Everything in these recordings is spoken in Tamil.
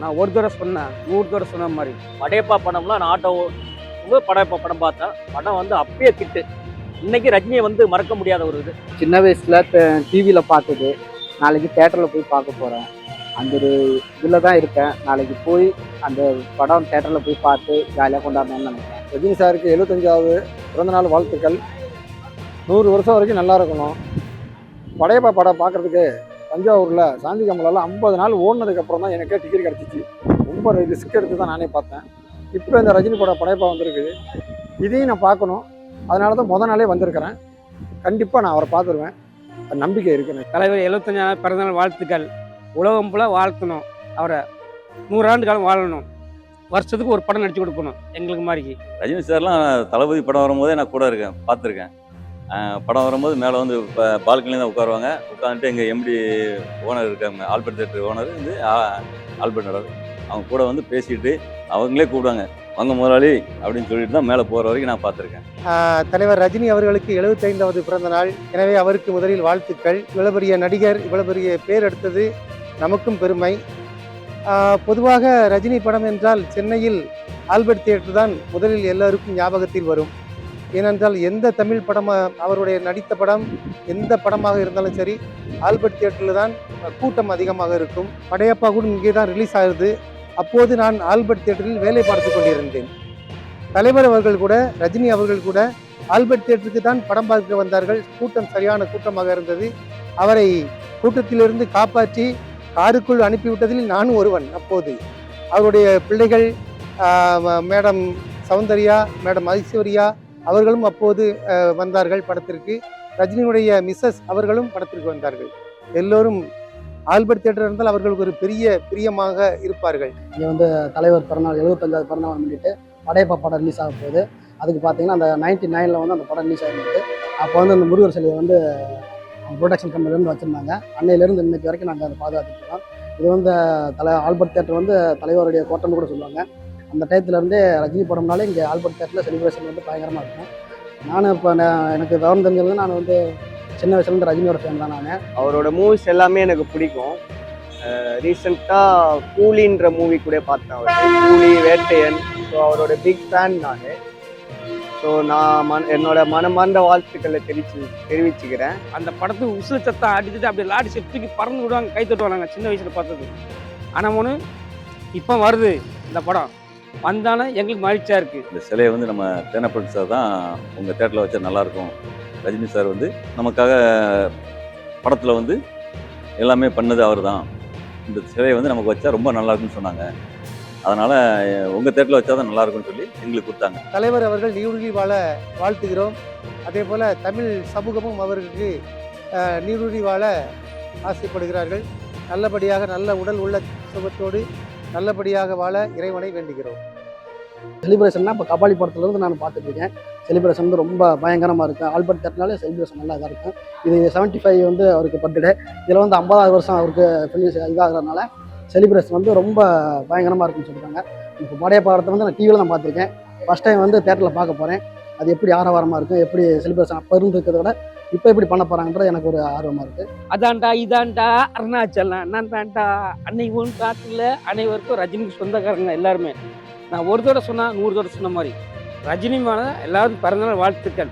நான் ஒரு தடவை சொன்னேன் நூறு தடவை சொன்ன மாதிரி. படையப்பா படம்லாம் நான் ஆட்டோ படையப்பா படம் பார்த்தேன். படம் வந்து அப்பயே கிட்டு. இன்னைக்கு ரஜினியை வந்து மறக்க முடியாத ஒரு இது. சின்ன வயசில் டிவியில் பார்த்தது. நாளைக்கு தேட்டரில் போய் பார்க்க போகிறேன் அந்த ஒரு இதில் தான் இருக்கேன். நாளைக்கு போய் அந்த படம் தேட்டரில் போய் பார்த்து ஜாலியாக கொண்டாடணும்னு நினைக்கிறேன். ரஜினி சாருக்கு எழுபத்தஞ்சாவது பிறந்தநாள் வாழ்த்துக்கள். நூறு வருஷம் வரைக்கும் நல்லா இருக்கணும். படையப்பா படம் பார்க்கறதுக்கு தஞ்சாவூரில் சாந்தி கமலால் ஐம்பது நாள் ஓடினதுக்கு அப்புறம் தான் எனக்கே டிக்கெட் கிடச்சிச்சு. ரொம்ப ரிஸ்க் எடுத்து தான் நானே பார்த்தேன். இப்போ இந்த ரஜினி படம் படையப்பா வந்திருக்குது இதையும் நான் பார்க்கணும். அதனால தான் முத நாளே வந்திருக்கிறேன். கண்டிப்பாக நான் அவரை பார்த்துருவேன். நம்பிக்கை இருக்கு தலைவர் எழுபத்தஞ்சாவது பிறந்தநாள் வாழ்த்துக்கள். உலகம் ஃபுல்லாக வாழ்த்தணும். அவரை நூறாண்டு காலம் வாழணும். வருஷத்துக்கு ஒரு படம் நடிச்சு கொடுக்கணும். எங்களுக்கு மாதிரிக்கு ரஜினி சார்லாம் தளபதி படம் வரும்போதே நான் கூட இருக்கேன் பார்த்துருக்கேன். படம் வரும்போது மேலே வந்து இப்போ பால்கனியில் தான் உட்காருவாங்க. உட்காந்துட்டு எங்கள் எம்டி ஓனர் இருக்காங்க. ஆல்பர்ட் தேட்டர் ஓனர் வந்து ஆல்பர்ட் நடர் அவங்க கூட வந்து பேசிட்டு அவங்களே கூப்பிடுவாங்க. வாங்க முதலாளி அப்படின்னு சொல்லிட்டு தான் மேலே போகிற வரைக்கும் நான் பார்த்துருக்கேன். தலைவர் ரஜினி அவர்களுக்கு எழுபத்தைந்தாவது பிறந்த நாள். எனவே அவருக்கு முதலில் வாழ்த்துக்கள். இவ்வளோ பெரிய நடிகர் இவ்வளோ பெரிய பேர் எடுத்தது நமக்கும் பெருமை. பொதுவாக ரஜினி படம் என்றால் சென்னையில் ஆல்பர்ட் தியேட்டர் தான் முதலில் எல்லோருக்கும் ஞாபகத்தில் வரும். ஏனென்றால் எந்த தமிழ் படமாக அவருடைய நடித்த படம் எந்த படமாக இருந்தாலும் சரி ஆல்பர்ட் தியேட்டரில் தான் கூட்டம் அதிகமாக இருக்கும். படையப்பா கூட இங்கே தான் ரிலீஸ் ஆகுது. அப்போது நான் ஆல்பர்ட் தியேட்டரில் வேலை பார்த்து கொண்டிருந்தேன். தலைவர் அவர்கள் கூட ரஜினி அவர்கள் கூட ஆல்பர்ட் தியேட்டருக்கு தான் படம் பார்க்க வந்தார்கள். கூட்டம் சரியான கூட்டமாக இருந்தது. அவரை கூட்டத்திலிருந்து காப்பாற்றி காருக்குள் அனுப்பிவிட்டதில் நானும் ஒருவன் அப்போது. அவருடைய பிள்ளைகள் மேடம் சௌந்தர்யா மேடம் ஐஸ்வர்யா அவர்களும் அப்போது வந்தார்கள் படத்திற்கு. ரஜினியுடைய மிஸ்ஸஸ் அவர்களும் படத்திற்கு வந்தார்கள். எல்லோரும் ஆல்பர்ட் தியேட்டர் இருந்தால் அவர்களுக்கு ஒரு பெரிய பிரியமாக இருப்பார்கள். இங்கே வந்து தலைவர் பிறநாள் எழுபத்தஞ்சாவது பிறநாள் முன்னிட்டு படையப்பா படம் ரிலீஸ் ஆக போகுது. அதுக்கு பார்த்தீங்கன்னா அந்த நைன்டி நைனில் வந்து அந்த படம் ரிலீஸ் ஆகிருக்கு அப்போ வந்து அந்த முருகர் சிலையை வந்து ப்ரொடக்ஷன் கம்பெனிலேருந்து வச்சுருந்தாங்க. அன்னையிலேருந்து இன்னைக்கு வரைக்கும் நாங்கள் அதை பாதுகாத்துட்டு இருக்கோம். இது வந்து தலை ஆல்பர்ட் தேட்டர் வந்து தலைவருடைய கோட்டம்னு கூட சொல்லுவாங்க. அந்த டயத்துலேருந்தே ரஜினி படம்னாலே இங்கே ஆல்பர்ட் தேட்டரில் செலிப்ரேஷன் வந்து பயங்கரமாக இருக்கும். நானும் இப்போ எனக்கு விவரம் தெரிஞ்சது நான் வந்து சின்ன வயசுலேருந்து ரஜினியோட ஃபேன் தான் நான். அவரோட மூவிஸ் எல்லாமே எனக்கு பிடிக்கும். ரீசெண்டாக கூலின்ற மூவி கூட பார்த்தேன் அவர். கூலி வேட்டையன். ஸோ அவரோட பிக் ஃபேன் நான். ஸோ நான் மன என்னோட மனமார்ந்த வாழ்த்துக்களை தெரிவிச்சு தெரிவிச்சுக்கிறேன். அந்த படத்துக்கு உசுறு சத்தம் அடிச்சுட்டு அப்படியே லாடி செப்டிக்கு பறந்து விடுவாங்க கை தட்டுவாங்க நாங்கள் சின்ன வயசில் பார்த்தது. ஆனால் ஒன்று இப்போ வருது இந்த படம். வந்தானே எங்களுக்கு மகிழ்ச்சியாக இருக்குது இந்த சிலையை வந்து நம்ம தேனப்பட்டு சார் தான் உங்கள் தேட்டரில் வச்சா நல்லாயிருக்கும் ரஜினி சார் வந்து நமக்காக படத்தில் வந்து எல்லாமே பண்ணது அவர் தான். இந்த சிலையை வந்து நமக்கு வச்சா ரொம்ப நல்லா இருக்குன்னு சொன்னாங்க. அதனால் உங்கள் தேட்டரில் வச்சா தான் நல்லா இருக்கும்னு சொல்லி எங்களுக்கு கொடுத்தாங்க. தலைவர் அவர்கள் நீடுழி வாழ வாழ்த்துகிறோம். அதே போல தமிழ் சமூகமும் அவருக்கு நீடுழி வாழ ஆசைப்படுகிறார்கள். நல்லபடியாக நல்ல உடல் உள்ள சுகத்தோடு நல்லபடியாக வாழ இறைவனை வேண்டுகிறோம். செலிப்ரேஷன்னா இப்போ கபாலி படத்துலேருந்து நான் பார்த்துட்ருக்கேன். செலிப்ரேஷன் வந்து ரொம்ப பயங்கரமாக இருக்கும் ஆல்பர்ட் தட்டினாலே செலிப்ரேஷன் நல்லா தான் இருக்கும். இது செவன்ட்டி ஃபைவ் வந்து அவருக்கு பர்த்டே இதில் வந்து ஐம்பதாவது வருஷம் அவருக்கு ஃபினிஷ் இதாகிறதுனால செலிப்ரேஷன் வந்து ரொம்ப பயங்கரமாக இருக்குன்னு சொல்லியிருக்காங்க. இப்போ படைய படத்தை வந்து நான் டிவியில் தான் பார்த்துருக்கேன். ஃபஸ்ட் டைம் வந்து தேட்டரில் பார்க்க போகிறேன் அது எப்படி ஆரவாரமாக இருக்கும் எப்படி செலிப்ரேஷன் அப்போ இருந்துருக்கிறத விட இப்போ எப்படி பண்ண போகிறாங்கன்றது எனக்கு ஒரு ஆர்வமாக இருக்குது அதான்டா இதான்டா அருணாச்சலம். நான் தான்டா. அன்னைக்கு ஒன்று காட்டில் அனைவருக்கும் ரஜினிக்கு சொந்தக்காரங்க எல்லாருமே. நான் ஒரு தடவை சொன்னா நூறு தடவை சொன்ன மாதிரி. ரஜினி மேலே எல்லாரும் பிறந்தநாள் வாழ்த்துக்கள்.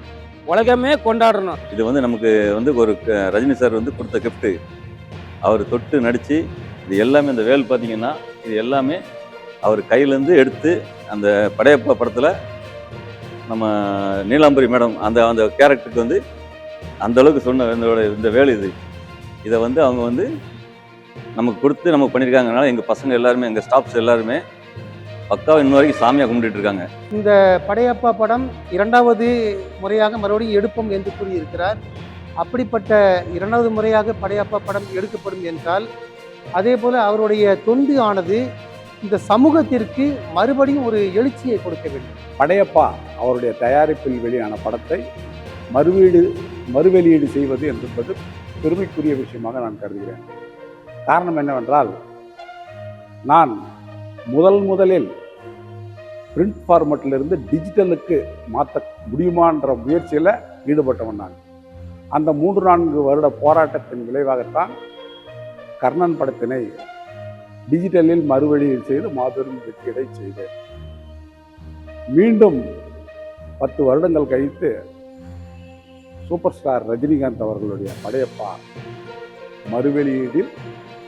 உலகமே கொண்டாடணும். இது வந்து நமக்கு வந்து ஒரு ரஜினி சார் வந்து கொடுத்த கிஃப்ட்டு அவர் தொட்டு நடித்து இது எல்லாமே இந்த வேல் பார்த்தீங்கன்னா இது எல்லாமே அவர் கையிலேருந்து எடுத்து அந்த படையப்பா படத்தில் நம்ம நீலாம்பரி மேடம் அந்த அந்த கேரக்டருக்கு வந்து அந்த அளவுக்கு சொன்ன இந்த இந்த வேல் இது. இதை வந்து அவங்க வந்து நமக்கு கொடுத்து நமக்கு பண்ணியிருக்காங்கனால எங்கள் பசங்க எல்லாருமே எங்கள் ஸ்டாஃப்ஸ் எல்லாருமே பக்காவாக இன்ன வரைக்கும் சாமியாக கும்பிட்டுட்டு இருக்காங்க. இந்த படையப்பா படம் இரண்டாவது முறையாக மறுபடியும் எடுப்போம் என்று கூறியிருக்கிறார். அப்படிப்பட்ட இரண்டாவது முறையாக படையப்பா படம் எடுக்கப்படும் என்றால் அதே போல அவருடைய தொண்டு ஆனது இந்த சமூகத்திற்கு மறுபடியும் ஒரு எழுச்சியை கொடுக்க வேண்டும். படையப்பா அவருடைய தயாரிப்பில் வெளியான படத்தை மறுவீடு மறுவெளியீடு செய்வது என்பது பெருமைக்குரிய விஷயமாக நான் கருதுகிறேன். காரணம் என்னவென்றால் நான் முதல் முதலில் பிரிண்ட் ஃபார்மட்டிலிருந்து டிஜிட்டலுக்கு மாற்ற முடியுமான்ற முயற்சியில் ஈடுபட்டவன் நான். அந்த மூன்று நான்கு வருட போராட்டத்தின் விளைவாகத்தான் கர்ணன் படத்தினை டிஜிட்டலில் மறுவழியில் செய்து மாபெரும் வெற்றியடை செய்தேன். மீண்டும் பத்து வருடங்கள் கழித்து சூப்பர் ஸ்டார் ரஜினிகாந்த் அவர்களுடைய படையப்பா. மறுவெளியீடில்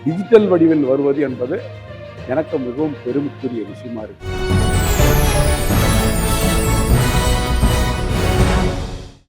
டிஜிட்டல் வடிவில் வருவது என்பது எனக்கு மிகவும் பெருமைக்குரிய விஷயமா இருக்குது